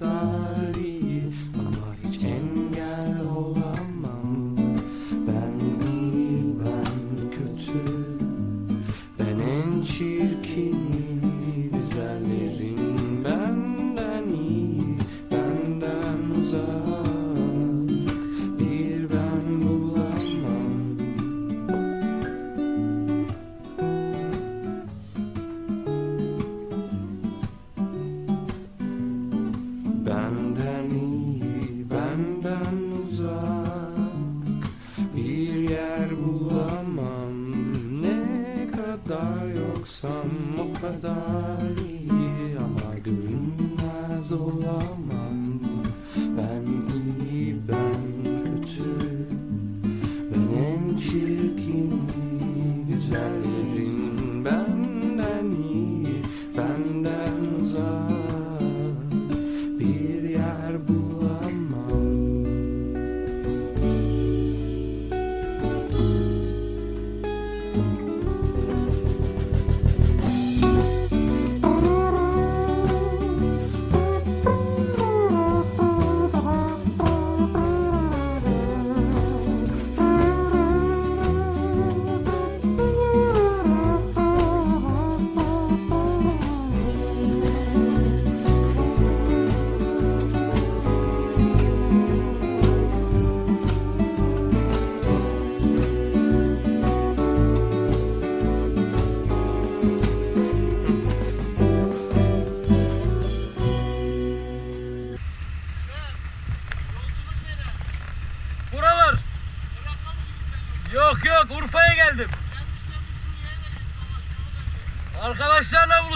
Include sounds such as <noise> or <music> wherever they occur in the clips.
o iyi Ama görünmez olamam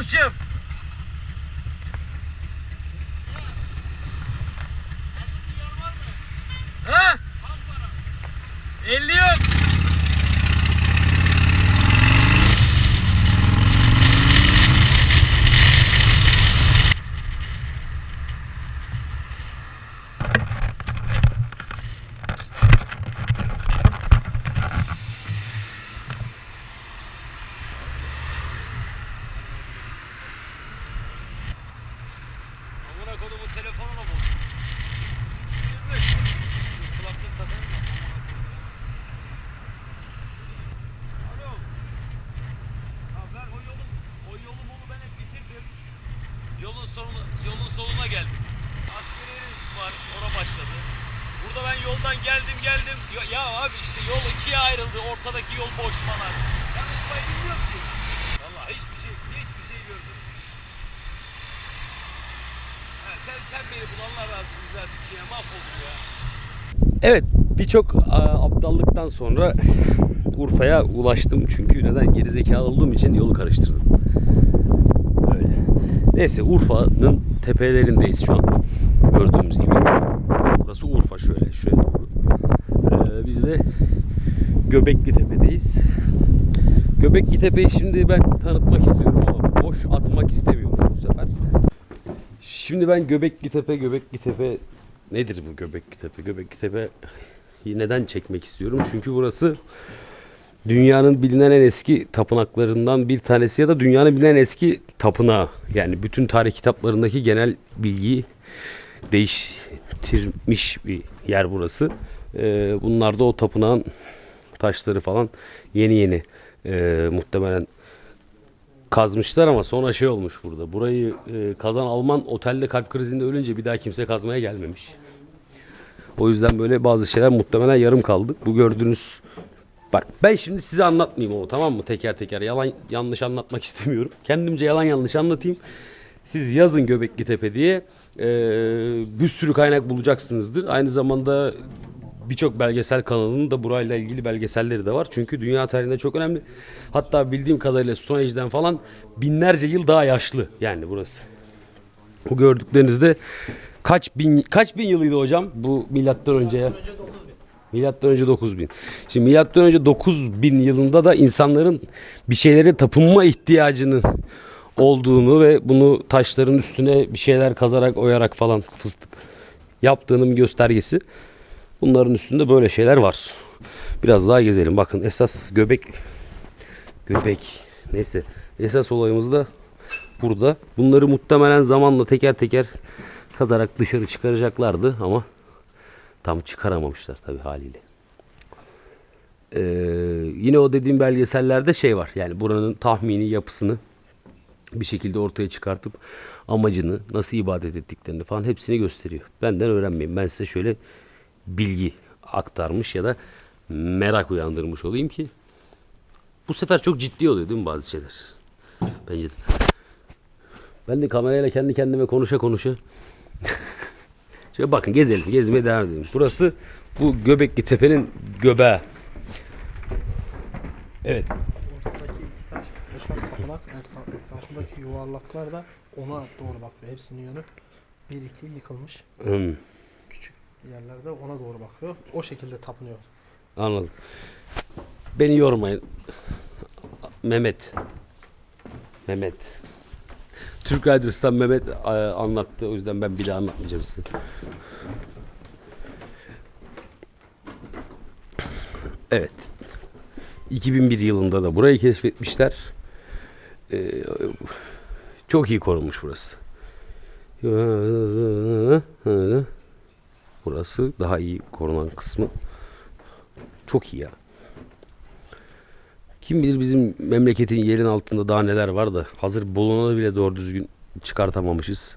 Buluşacağım. Ha? 50 yok. Amına kodumun telefonuna bul. Kulaklık takayım da. Alo. Ha ben o yolun, o yolu molu ben hep bitirdim. Yolun sonuna, yolun sonuna geldim. Askeri var, ona başladı. Burada ben yoldan geldim geldim. Ya, ya abi işte yol ikiye ayrıldı. Ortadaki yol boş falan. Ben Urfa'yı bilmiyorum ki. Vallahi hiçbir şey, hiçbir şey görmedim. Ha, sen sen beni bul Allah razı güzel sikeye mahvoldum ya. Evet birçok aptallıktan sonra Urfa'ya ulaştım. Çünkü neden gerizekalı olduğum için yolu karıştırdım. Öyle. Neyse Urfa'nın tepelerindeyiz şu an. Gördüğümüz gibi. Burası Urfa şöyle şöyle. Ee, biz de Göbekli Tepe'deyiz. Göbekli Tepe'yi şimdi ben tanıtmak istiyorum ama boş atmak istemiyorum bu sefer. Şimdi ben Göbekli Tepe, Göbekli Tepe nedir bu Göbekli Tepe? Göbekli Tepe neden çekmek istiyorum? Çünkü burası dünyanın bilinen en eski tapınaklarından bir tanesi ya da dünyanın bilinen eski tapınağı. Yani bütün tarih kitaplarındaki genel bilgiyi değiştirmiş bir yer burası. Ee, bunlar da o tapınağın taşları falan yeni yeni ee, muhtemelen kazmışlar ama sonra şey olmuş burada. Burayı e, kazan Alman otelde kalp krizinde ölünce bir daha kimse kazmaya gelmemiş. O yüzden böyle bazı şeyler muhtemelen yarım kaldı. Bu gördüğünüz bak ben şimdi size anlatmayayım onu tamam mı teker teker yalan yanlış anlatmak istemiyorum. Kendimce yalan yanlış anlatayım. Siz yazın Göbekli Tepe diye e, bir sürü kaynak bulacaksınızdır. Aynı zamanda birçok belgesel kanalının da burayla ilgili belgeselleri de var. Çünkü dünya tarihinde çok önemli. Hatta bildiğim kadarıyla Stone Age'den falan binlerce yıl daha yaşlı yani burası. Bu gördüklerinizde kaç bin kaç bin yılıydı hocam bu milattan önce ya? Milattan önce 9000. Şimdi milattan önce 9000 yılında da insanların bir şeylere tapınma ihtiyacını olduğunu ve bunu taşların üstüne bir şeyler kazarak oyarak falan fıstık yaptığının göstergesi. Bunların üstünde böyle şeyler var. Biraz daha gezelim. Bakın esas göbek göbek neyse esas olayımız da burada. Bunları muhtemelen zamanla teker teker kazarak dışarı çıkaracaklardı ama tam çıkaramamışlar tabii haliyle. Ee, yine o dediğim belgesellerde şey var. Yani buranın tahmini yapısını bir şekilde ortaya çıkartıp amacını, nasıl ibadet ettiklerini falan hepsini gösteriyor. Benden öğrenmeyin. Ben size şöyle bilgi aktarmış ya da merak uyandırmış olayım ki bu sefer çok ciddi oluyor değil mi bazı şeyler? Bence de. Ben de kamerayla kendi kendime konuşa konuşa <laughs> Şöyle bakın gezelim. Gezmeye devam edelim. Burası bu Göbekli Tepe'nin göbeği. Evet. Ortadaki iki taş esas tapınak etraf- etrafındaki yuvarlaklar da ona doğru bakıyor. Hepsinin yönü bir iki yıkılmış. Hmm, Küçük yerlerde ona doğru bakıyor. O şekilde tapınıyor. anladım. Beni yormayın. Mehmet. Mehmet. Türk Riders'tan Mehmet e, anlattı. O yüzden ben bir daha anlatmayacağım size. Evet. 2001 yılında da burayı keşfetmişler. Ee, çok iyi korunmuş burası. Burası daha iyi korunan kısmı. Çok iyi ya. Kim bilir bizim memleketin yerin altında daha neler var da hazır bulunanı bile doğru düzgün çıkartamamışız.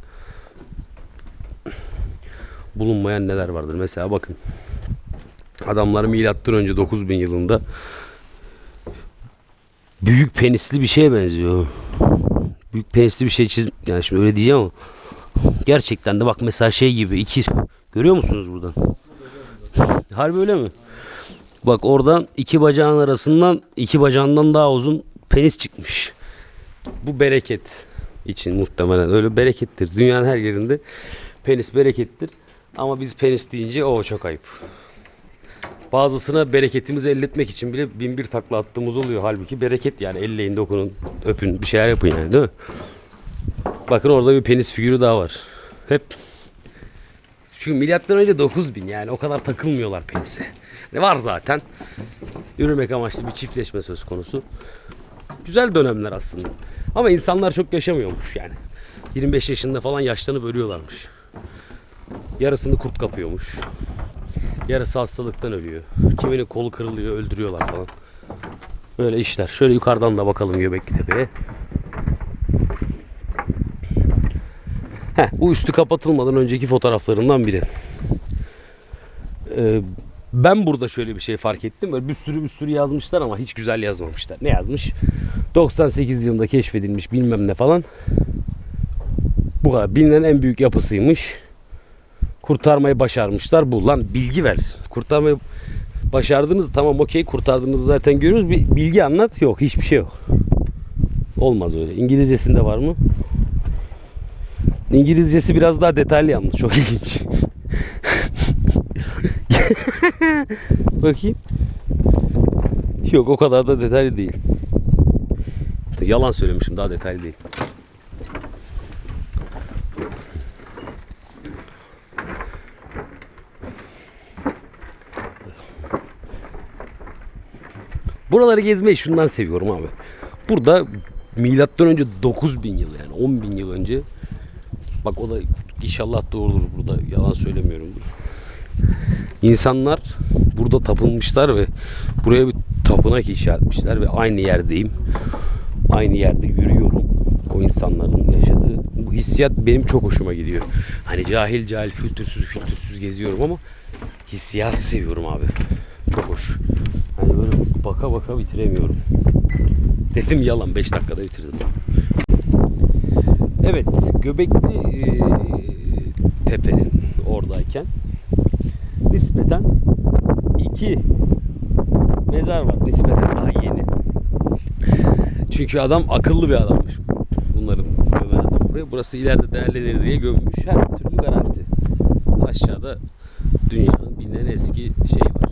Bulunmayan neler vardır. Mesela bakın. Adamlar milattan önce 9000 yılında büyük penisli bir şeye benziyor. Büyük penisli bir şey çiz yani şimdi öyle diyeceğim ama gerçekten de bak mesela şey gibi iki görüyor musunuz buradan? Harbi öyle mi? Bak oradan iki bacağın arasından iki bacağından daha uzun penis çıkmış. Bu bereket için muhtemelen öyle berekettir. Dünyanın her yerinde penis berekettir. Ama biz penis deyince o çok ayıp. Bazısına bereketimizi elletmek için bile bin bir takla attığımız oluyor. Halbuki bereket yani elleyin dokunun öpün bir şeyler yapın yani değil mi? Bakın orada bir penis figürü daha var. Hep çünkü milattan önce 9000 yani o kadar takılmıyorlar penise. Ne var zaten. Yürümek amaçlı bir çiftleşme söz konusu. Güzel dönemler aslında. Ama insanlar çok yaşamıyormuş yani. 25 yaşında falan yaşlanıp ölüyorlarmış. Yarısını kurt kapıyormuş. Yarısı hastalıktan ölüyor. Kiminin kolu kırılıyor, öldürüyorlar falan. Böyle işler. Şöyle yukarıdan da bakalım Göbekli Tepe'ye. Heh, bu üstü kapatılmadan önceki fotoğraflarından biri. Ee, ben burada şöyle bir şey fark ettim. Böyle bir sürü bir sürü yazmışlar ama hiç güzel yazmamışlar. Ne yazmış? 98 yılında keşfedilmiş bilmem ne falan. Bu kadar. Bilinen en büyük yapısıymış. Kurtarmayı başarmışlar. Bu lan bilgi ver. Kurtarmayı başardınız tamam okey kurtardığınızı zaten görüyoruz. Bir bilgi anlat. Yok hiçbir şey yok. Olmaz öyle. İngilizcesinde var mı? İngilizcesi biraz daha detaylı yalnız. Çok ilginç. <laughs> Bakayım. Yok o kadar da detaylı değil. Yalan söylemişim daha detaylı değil. Buraları gezmeyi şundan seviyorum abi. Burada milattan önce 9000 yıl yani 10 bin yıl önce bak o da inşallah doğrudur burada yalan söylemiyorumdur. İnsanlar burada tapınmışlar ve buraya bir tapınak inşa etmişler ve aynı yerdeyim. Aynı yerde yürüyorum. O insanların yaşadığı bu hissiyat benim çok hoşuma gidiyor. Hani cahil cahil kültürsüz kültürsüz geziyorum ama hissiyatı seviyorum abi. Çok hoş. Baka baka bitiremiyorum. Dedim yalan 5 dakikada bitirdim. Evet Göbekli e, Tepe'nin oradayken nispeten iki mezar var. Nispeten daha yeni. Çünkü adam akıllı bir adammış. Bunların gömen adam buraya. Burası ileride değerlenir diye gömmüş. Her türlü garanti. Aşağıda dünyanın bilinen eski şey var.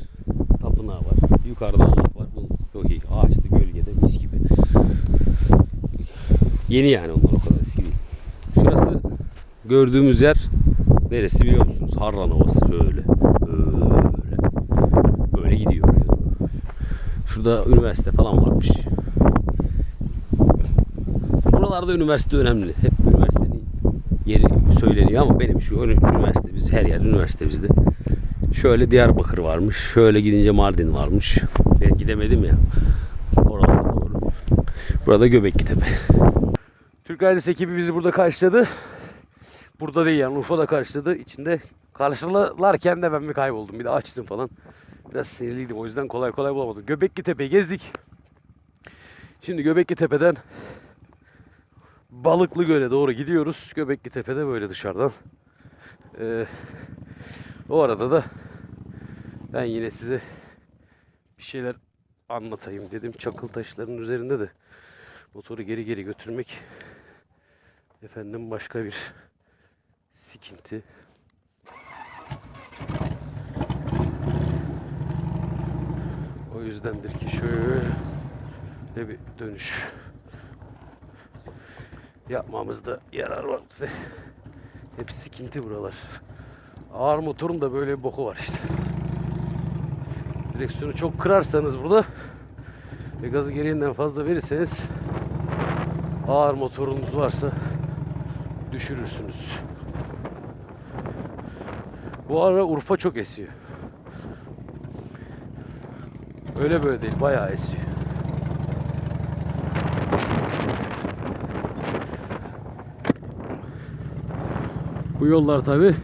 Tapınağı var. Yukarıda Allah var. Bu çok iyi. Ağaçlı gölgede mis gibi. Yeni yani onlar o kadar eski değil. Şurası gördüğümüz yer neresi biliyor musunuz? Harran Ovası böyle. Böyle. Böyle gidiyor. Burada üniversite falan varmış. Buralarda üniversite önemli. Hep üniversitenin yeri söyleniyor ama benim şu üniversite biz her yer üniversite bizde. Şöyle Diyarbakır varmış. Şöyle gidince Mardin varmış. Ben gidemedim ya. Oralara doğru. Burada Göbekli Tepe. Türk ailesi ekibi bizi burada karşıladı. Burada değil yani Urfa'da karşıladı. İçinde karşılarken de ben bir kayboldum. Bir de açtım falan. Biraz sinirliydim o yüzden kolay kolay bulamadım. Göbekli Tepe'yi gezdik. Şimdi Göbekli Tepe'den Balıklı Göl'e doğru gidiyoruz. Göbekli Tepe'de böyle dışarıdan. Ee, o arada da ben yine size bir şeyler anlatayım dedim. Çakıl taşların üzerinde de motoru geri geri götürmek efendim başka bir sikinti. O yüzdendir ki şöyle bir dönüş yapmamızda yarar var. Hep sikinti buralar. Ağır motorun da böyle bir boku var işte. Direksiyonu çok kırarsanız burada ve gazı gereğinden fazla verirseniz ağır motorunuz varsa düşürürsünüz. Bu ara Urfa çok esiyor. Öyle böyle değil, bayağı esiyor. Bu yollar tabi.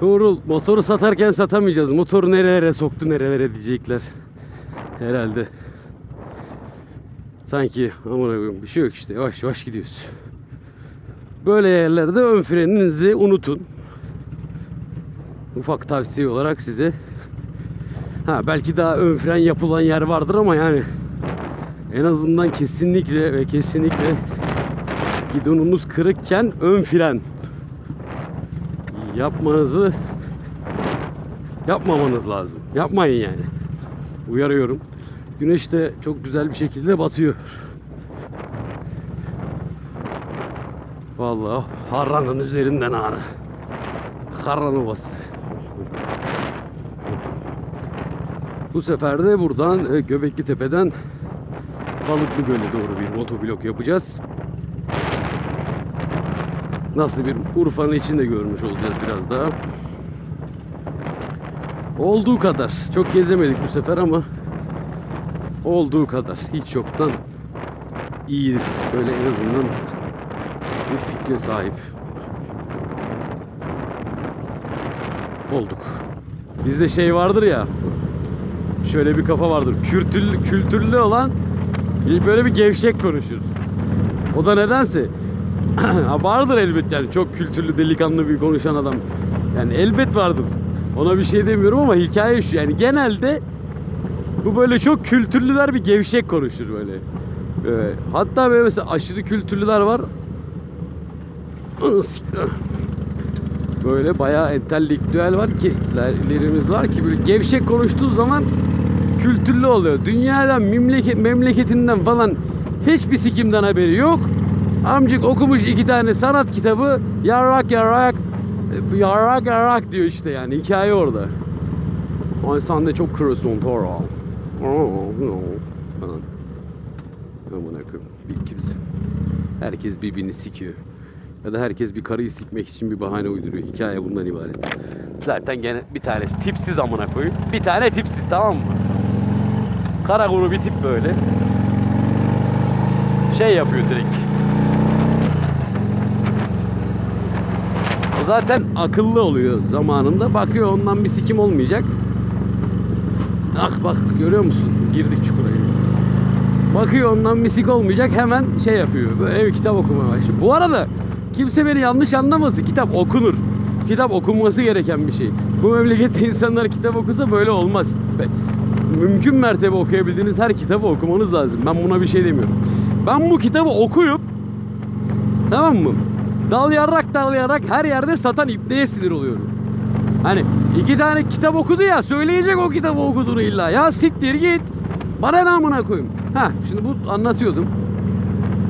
Tuğrul motoru satarken satamayacağız. Motoru nerelere soktu nerelere diyecekler. Herhalde. Sanki amına koyayım bir şey yok işte. Yavaş yavaş gidiyoruz. Böyle yerlerde ön freninizi unutun. Ufak tavsiye olarak size. Ha belki daha ön fren yapılan yer vardır ama yani en azından kesinlikle ve kesinlikle gidonunuz kırıkken ön fren yapmanızı yapmamanız lazım. Yapmayın yani. Uyarıyorum. Güneş de çok güzel bir şekilde batıyor. Vallahi Harran'ın üzerinden ağrı. Harran Ovası. Bu sefer de buradan e, Göbekli Tepe'den Balıklı Göl'e doğru bir motoblok yapacağız. Nasıl bir Urfa'nın içinde görmüş olacağız biraz daha. Olduğu kadar. Çok gezemedik bu sefer ama olduğu kadar. Hiç yoktan iyidir. Böyle en azından bir fikre sahip olduk. Bizde şey vardır ya. Şöyle bir kafa vardır. Kültürlü, kültürlü olan böyle bir gevşek konuşur. O da nedense <clears throat> vardır elbet yani çok kültürlü delikanlı bir konuşan adam. Yani elbet vardır. Ona bir şey demiyorum ama hikaye şu yani genelde bu böyle çok kültürlüler bir gevşek konuşur böyle. Böyle. Hatta böyle mesela aşırı kültürlüler var. Böyle bayağı entelektüel var ki lerimiz var ki böyle gevşek konuştuğu zaman kültürlü oluyor. Dünyadan memleket memleketinden falan hiçbir sikimden haberi yok. Amcık okumuş iki tane sanat kitabı yarrak yarrak yarrak yarrak diyor işte yani hikaye orada. Ay sen de çok kırıyorsun Toro. Amına koyayım. Bir kimse. Herkes birbirini sikiyor. Ya da herkes bir karıyı sikmek için bir bahane uyduruyor. Hikaye bundan ibaret. Zaten gene bir tanesi tipsiz amına koyayım. Bir tane tipsiz tamam mı? Kara kuru bir tip böyle. Şey yapıyor direkt. O zaten akıllı oluyor zamanında. Bakıyor ondan bir sikim olmayacak. Ah bak görüyor musun? Girdik çukura. Bakıyor ondan bir sik olmayacak hemen şey yapıyor. Böyle ev kitap okumaya başlıyor. Bu arada kimse beni yanlış anlamasın. Kitap okunur. Kitap okunması gereken bir şey. Bu memlekette <laughs> insanlar kitap okusa böyle olmaz. Mümkün mertebe okuyabildiğiniz her kitabı okumanız lazım. Ben buna bir şey demiyorum. Ben bu kitabı okuyup tamam mı? Dal yarrak dal yarrak her yerde satan ipneye sinir oluyorum. Hani iki tane kitap okudu ya söyleyecek o kitabı okuduğunu illa. Ya siktir git. Bana ne amına koyayım. Ha şimdi bu anlatıyordum.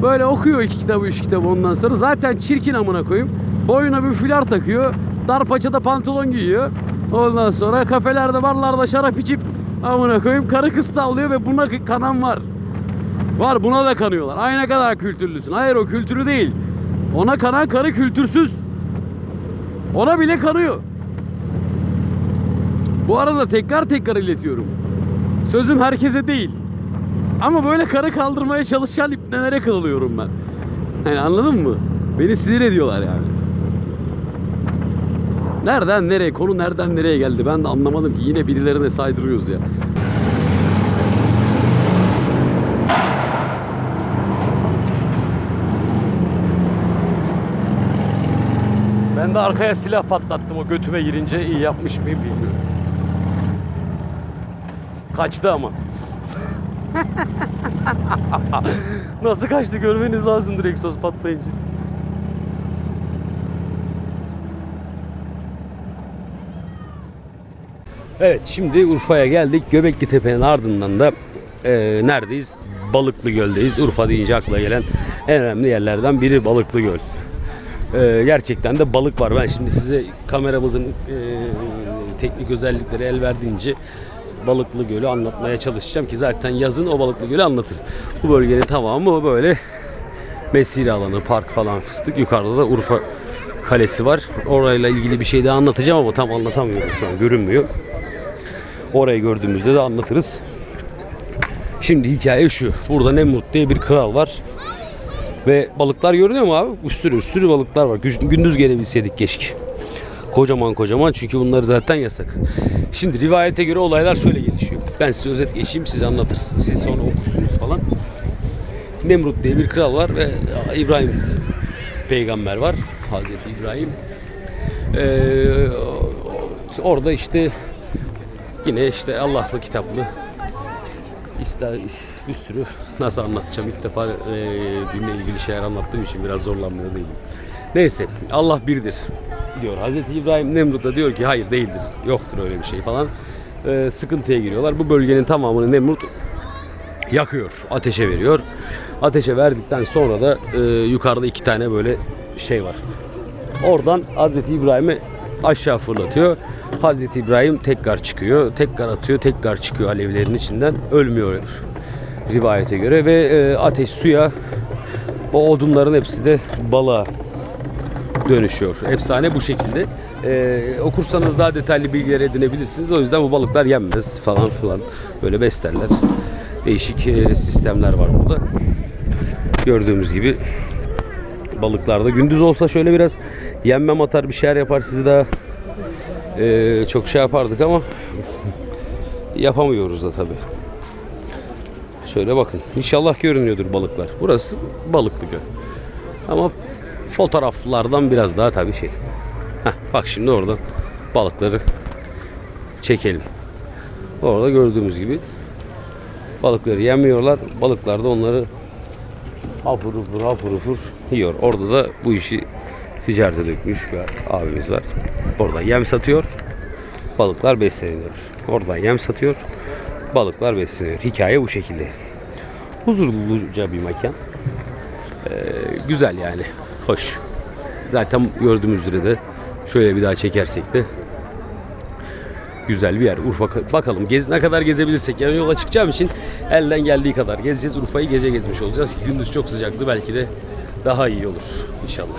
Böyle okuyor iki kitabı üç kitabı ondan sonra zaten çirkin amına koyayım. Boyuna bir fular takıyor. Dar paçada pantolon giyiyor. Ondan sonra kafelerde barlarda şarap içip Amına koyayım karı kız tavlıyor ve buna kanan var. Var buna da kanıyorlar. Ay ne kadar kültürlüsün. Hayır o kültürü değil. Ona kanan karı kültürsüz. Ona bile kanıyor. Bu arada tekrar tekrar iletiyorum. Sözüm herkese değil. Ama böyle karı kaldırmaya çalışan ipnelere kılıyorum ben. Yani anladın mı? Beni sinir ediyorlar yani. Nereden nereye? Konu nereden nereye geldi? Ben de anlamadım ki. Yine birilerine saydırıyoruz ya. Ben de arkaya silah patlattım o götüme girince iyi yapmış mıyım bilmiyorum. Kaçtı ama. <laughs> Nasıl kaçtı görmeniz lazımdır egzoz patlayınca. Evet şimdi Urfa'ya geldik. Göbekli Tepe'nin ardından da e, neredeyiz? Balıklı Göl'deyiz. Urfa deyince akla gelen en önemli yerlerden biri Balıklı Göl. E, gerçekten de balık var. Ben şimdi size kameramızın e, teknik özellikleri el verdiğince Balıklı Göl'ü anlatmaya çalışacağım ki zaten yazın o Balıklı Göl'ü anlatır. Bu bölgenin tamamı böyle mesire alanı, park falan fıstık. Yukarıda da Urfa Kalesi var. Orayla ilgili bir şey daha anlatacağım ama tam anlatamıyorum şu an görünmüyor. Orayı gördüğümüzde de anlatırız. Şimdi hikaye şu. Burada Nemrut diye bir kral var. Ve balıklar görünüyor mu abi? Bir sürü, balıklar var. Gündüz gelebilseydik keşke. Kocaman kocaman çünkü bunları zaten yasak. Şimdi rivayete göre olaylar şöyle gelişiyor. Ben size özet geçeyim size anlatırsınız. Siz sonra okursunuz falan. Nemrut diye bir kral var ve İbrahim peygamber var. Hazreti İbrahim. Ee, orada işte yine işte Allah'lı kitaplı İster bir sürü nasıl anlatacağım ilk defa e, dinle ilgili şeyler anlattığım için biraz zorlanmıyor değilim. Neyse Allah birdir diyor. Hazreti İbrahim Nemrut da diyor ki hayır değildir. Yoktur öyle bir şey falan. E, sıkıntıya giriyorlar. Bu bölgenin tamamını Nemrut yakıyor. Ateşe veriyor. Ateşe verdikten sonra da e, yukarıda iki tane böyle şey var. Oradan Hazreti İbrahim'i aşağı fırlatıyor. Hazreti İbrahim tekrar çıkıyor. Tekrar atıyor. Tekrar çıkıyor alevlerin içinden. Ölmüyor rivayete göre ve e, ateş suya o odunların hepsi de balığa dönüşüyor. Efsane bu şekilde. E, okursanız daha detaylı bilgiler edinebilirsiniz. O yüzden bu balıklar yenmez falan filan. Böyle beslerler. Değişik e, sistemler var burada. Gördüğümüz gibi balıklarda. Gündüz olsa şöyle biraz yenmem atar bir şeyler yapar sizi daha e, çok şey yapardık ama yapamıyoruz da tabi. Şöyle bakın. İnşallah görünüyordur balıklar. Burası balıklı göl. Ama fotoğraflardan biraz daha tabi şey. Heh, bak şimdi oradan balıkları çekelim. Orada gördüğümüz gibi balıkları yemiyorlar. Balıklar da onları hapur hapur hapur hapur yiyor. Orada da bu işi ticarete dökmüş bir abimiz var. Orada yem satıyor. Balıklar besleniyor. Oradan yem satıyor. Balıklar besleniyor. Hikaye bu şekilde. Huzurluca bir mekan. Ee, güzel yani. Hoş. Zaten gördüğümüz üzere de şöyle bir daha çekersek de güzel bir yer. Urfa bakalım gez, ne kadar gezebilirsek. Yani yola çıkacağım için elden geldiği kadar gezeceğiz. Urfa'yı gece gezmiş olacağız. Gündüz çok sıcaktı. Belki de daha iyi olur inşallah.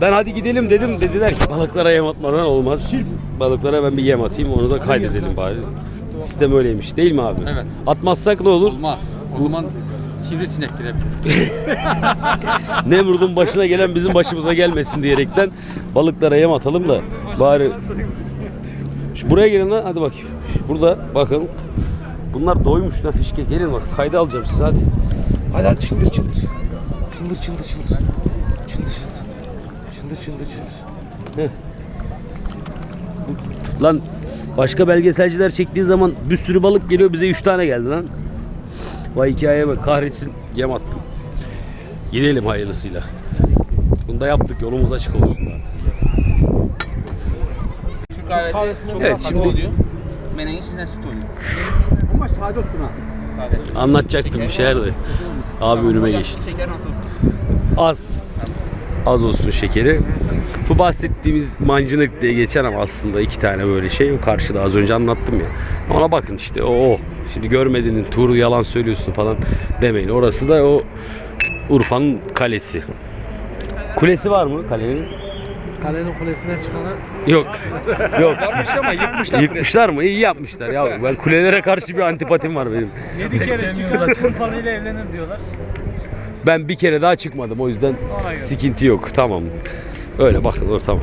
Ben hadi gidelim dedim. Dediler ki balıklara yem atmadan olmaz. Balıklara ben bir yem atayım. Onu da kaydedelim bari. Sistem öyleymiş değil mi abi? Evet. Atmazsak ne olur? Olmaz. O zaman sivrisinek girebilir. Ne vurdun başına gelen bizim başımıza gelmesin diyerekten balıklara yem atalım da bari şu buraya gelin lan hadi bakayım. Burada bakın. Bunlar doymuş lan fişke. Gelin bak kayda alacağım sizi hadi. Hadi hadi çıldır çıldır. Çıldır çıldır çıldır. Çıldır çıldır. Çıldır çıldır çıldır. Heh. Lan başka belgeselciler çektiği zaman bir sürü balık geliyor bize 3 tane geldi lan. Vay hikayeye bak kahretsin yem attım. Gidelim hayırlısıyla. Bunu da yaptık yolumuz açık olsun. Türk kahvesi çok Evet, katı şimdi- oluyor. Meneğin içinden süt oluyor. Ama sade suna. Sade. Anlatacaktım bir şeyler de. Abi önüme geçti. Olsun? Az. Az olsun şekeri. Bu bahsettiğimiz mancınık diye geçen ama aslında iki tane böyle şey. O karşıda az önce anlattım ya. Ona bakın işte o. o. Şimdi görmediğinin turu yalan söylüyorsun falan demeyin. Orası da o Urfa'nın kalesi. Kulesi var mı kalenin? Kalenin kulesine çıkanı Yok. Yok. Varmış ama yıkmışlar. Yıkmışlar mı? İyi yapmışlar ya. Ben kulelere karşı bir antipatim var benim. 7 kere çıkan Urfalı ile evlenir diyorlar. Ben bir kere daha çıkmadım o yüzden Ona göre. sıkıntı yok. Tamam. Öyle bakın o tamam.